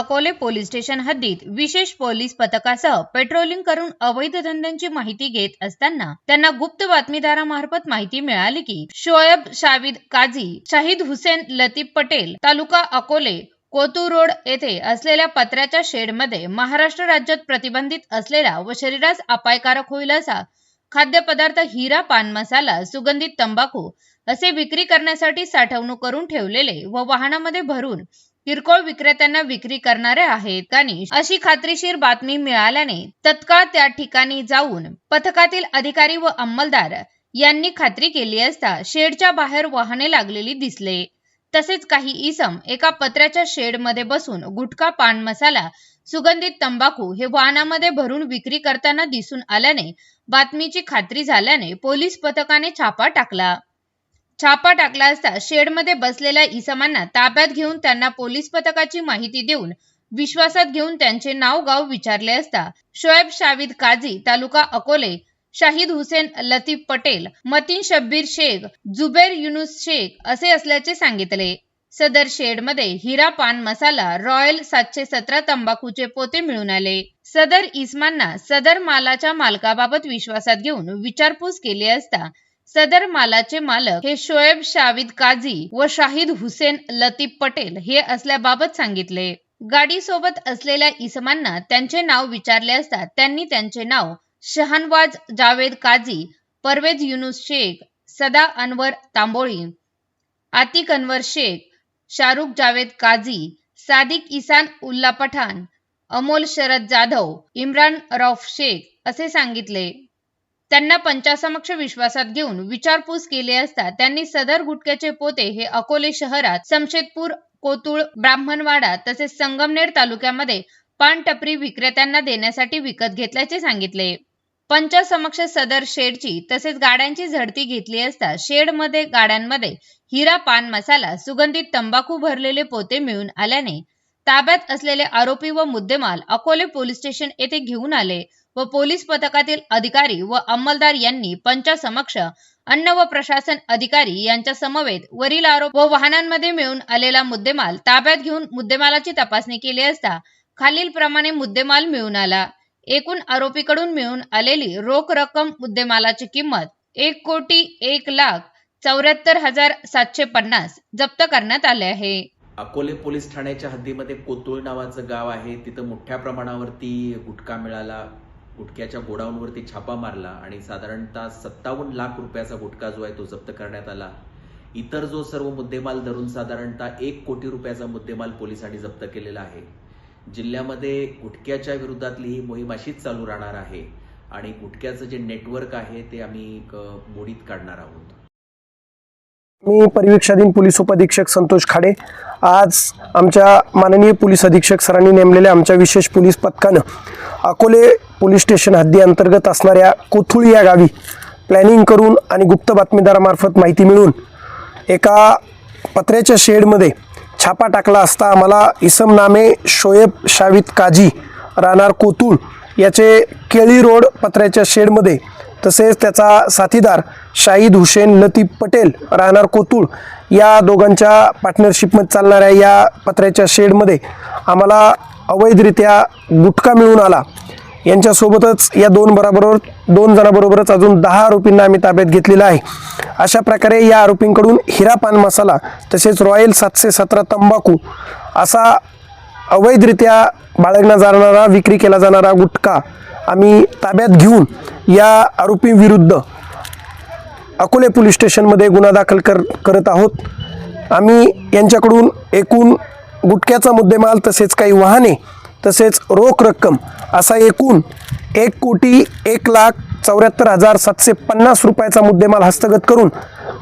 Akole police station हद्दीत विशेष police पथकासह पेट्रोलिंग करून अवैध धंद्यांची माहिती घेत असताना त्यांना गुप्त बातमीदारामार्फत माहिती मिळाली की शोएब शाविद काझी शाहिद हुसेन लतीफ पटेल तालुका अकोले कोतू रोड येथे असलेल्या पत्र्याच्या शेडमध्ये महाराष्ट्र राज्यात प्रतिबंधित असलेला व शरीरास अपायकारक होईल असा खाद्यपदार्थ हिरा पान मसाला सुगंधित तंबाखू असे विक्री करण्यासाठी साठवणूक करून ठेवलेले व वाहनामध्ये भरून किरकोळ विक्रेत्यांना विक्री करणारे आहेत आणि अशी खात्रीशीर बातमी मिळाल्याने तत्काळ त्या ठिकाणी जाऊन पथकातील अधिकारी व अंमलदार यांनी खात्री केली असता शेडच्या बाहेर वाहने लागलेली दिसले. तसेच काही इसम एका पत्र्याच्या शेडमध्ये बसून गुटखा पान मसाला सुगंधित तंबाखू हे वाहनामध्ये भरून विक्री करताना दिसून आल्याने बातमीची खात्री झाल्याने पोलीस पथकाने छापा टाकला. छापा टाकला असता शेडमध्ये बसलेल्या इसमांना ताब्यात घेऊन त्यांना पोलीस पथकाची माहिती देऊन विश्वासात घेऊन त्यांचे नाव गाव विचारले असता शोएब शाविद काझी तालुका अकोले शाहिद हुसेन लतीफ पटेल मतीन शब्बीर शेख जुबेर युनुस शेख असे असल्याचे सांगितले. सदर शेडमध्ये हिरा पान मसाला रॉयल सातशे सतरा तंबाखूचे पोते मिळून आले. सदर इस्मांना सदर मालाच्या मालकाबाबत विश्वासात घेऊन विचारपूस केली असता सदर मालाचे मालक हे शोएब शाविद काझी व शाहिद हुसेन लतीफ पटेल हे असल्याबाबत सांगितले. गाडी सोबत असलेल्या इसमांना त्यांचे नाव विचारले असता त्यांनी त्यांचे नाव शहानवाज जावेद काझी परवेज युनुस शेख सदा अनवर तांबोळी आतिक अनवर शेख शाहरुख जावेद काझी सादिक इसान उल्ला पठाण अमोल शरद जाधव इम्रान रौफ शेख असे सांगितले. त्यांना पंचासमक्ष विश्वासात घेऊन विचारपूस केली असता त्यांनी सदर गुटख्याचे पोते हे अकोले शहरात समशेदपूर कोतुळ ब्राह्मणवाडा तसेच संगमनेर तालुक्यामध्ये पानटपरी विक्रेत्यांना देण्यासाठी विकत घेतल्याचे सांगितले. पंचासमक्ष सदर शेडची तसेच गाड्यांची झडती घेतली असता शेडमध्ये गाड्यांमध्ये हिरा पान मसाला सुगंधित तंबाखू भरलेले पोते मिळून आल्याने ताब्यात असलेले आरोपी व मुद्देमाल अकोले पोलीस स्टेशन येथे घेऊन आले. व पोलीस पथकातील अधिकारी व अंमलदार यांनी पंचासमक्ष अन्न व प्रशासन अधिकारी यांच्या समवेत वरील आरोप व वाहनांमध्ये मिळून आलेला मुद्देमाल ताब्यात घेऊन मुद्देमालाची तपासणी केली असता खालील प्रमाणे मुद्देमाल मिळून आला. एकूण आरोपीकडून मिळून आलेली रोख रक्कम मुद्देमालाची किंमत एक कोटी एक लाख चौऱ्याहत्तर हजार सातशे पन्नास जप्त करण्यात आले आहे. अकोले पोलीस ठाण्याच्या हद्दीमध्ये कोतुळ नावाचं गाव आहे. तिथं मोठ्या प्रमाणावरती गुटखा मिळाला. गुटख्याच्या गोडाऊनवरती छापा मारला आणि साधारणतः सत्तावन्न लाख रुपयाचा गुटखा जो आहे तो जप्त करण्यात आला. इतर जो सर्व मुद्देमाल धरून साधारणतः एक कोटी रुपयाचा मुद्देमाल पोलिसांनी जप्त केलेला आहे. जिल्ह्यामध्ये गुटख्याच्या विरोधातली ही मोहीम अशीच चालू राहणार आहे आणि गुटख्याचं जे नेटवर्क आहे ते आम्ही मोडीत काढणार आहोत. मी परिवीक्षाधीन पोलीस उपअधीक्षक संतोष खाडे. आज आमच्या माननीय पोलीस अधीक्षक सरांनी नेमलेल्या आमच्या विशेष पोलीस पथकानं अकोले पोलीस स्टेशन हद्दी अंतर्गत असणाऱ्या कोथुळी या गावी प्लॅनिंग करून आणि गुप्त बातमीदारामार्फत माहिती मिळून एका पत्र्याच्या शेडमध्ये छापा टाकला असता आम्हाला इसम नामे शोएब शावित काजी राहणार कोतुळ याचे केळी रोड पत्र्याच्या शेडमध्ये तसेच त्याचा साथीदार शाहिद हुसेन लतीफ पटेल राहणार कोतुळ या दोघांच्या पार्टनरशिपमध्ये चालणाऱ्या या पत्र्याच्या शेडमध्ये आम्हाला अवैधरित्या गुटखा मिळून आला. यांच्यासोबतच या दोन बराबरोबर दोन जणांबरोबरच अजून दहा आरोपींना आम्ही ताब्यात घेतलेला आहे. अशा प्रकारे या आरोपींकडून हिरा पान मसाला तसेच रॉयल सातशे सतरा तंबाखू असा अवैधरित्या बाळगला जाणारा विक्री केला जाणारा गुटखा आम्ही ताब्यात घेऊन या आरोपींविरुद्ध अकोले पोलीस स्टेशनमध्ये गुन्हा दाखल कर करत आहोत. आम्ही यांच्याकडून एकूण गुटख्याचा मुद्देमाल तसेच काही वाहने तसेच रोख रक्कम असा एकूण एक कोटी एक लाख चौऱ्याहत्तर हजार सातशे पन्नास रुपयाचा मुद्देमाल हस्तगत करून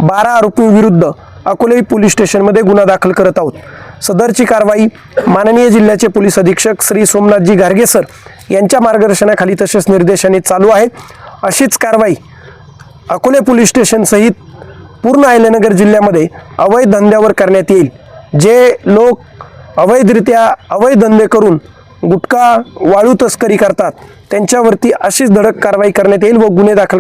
बारा आरोपींविरुद्ध अकोले पोलीस स्टेशनमध्ये गुन्हा दाखल करत आहोत. सदरची कारवाई माननीय जिल्ह्याचे पोलीस अधीक्षक श्री सोमनाथजी गारगेसर यांच्या मार्गदर्शनाखाली तसेच निर्देशाने चालू आहे. अशीच कारवाई अकोले पोलीस स्टेशनसहित पूर्ण अहिल्यानगर जिल्ह्यामध्ये अवैध धंद्यावर करण्यात येईल. जे लोक अवैधरित्या अवैध धंदे करून गुटखा वाळू तस्करी करतात. त्यांच्यावरती अशीच धडक कारवाई करण्यात येईल व गुन्हे दाखल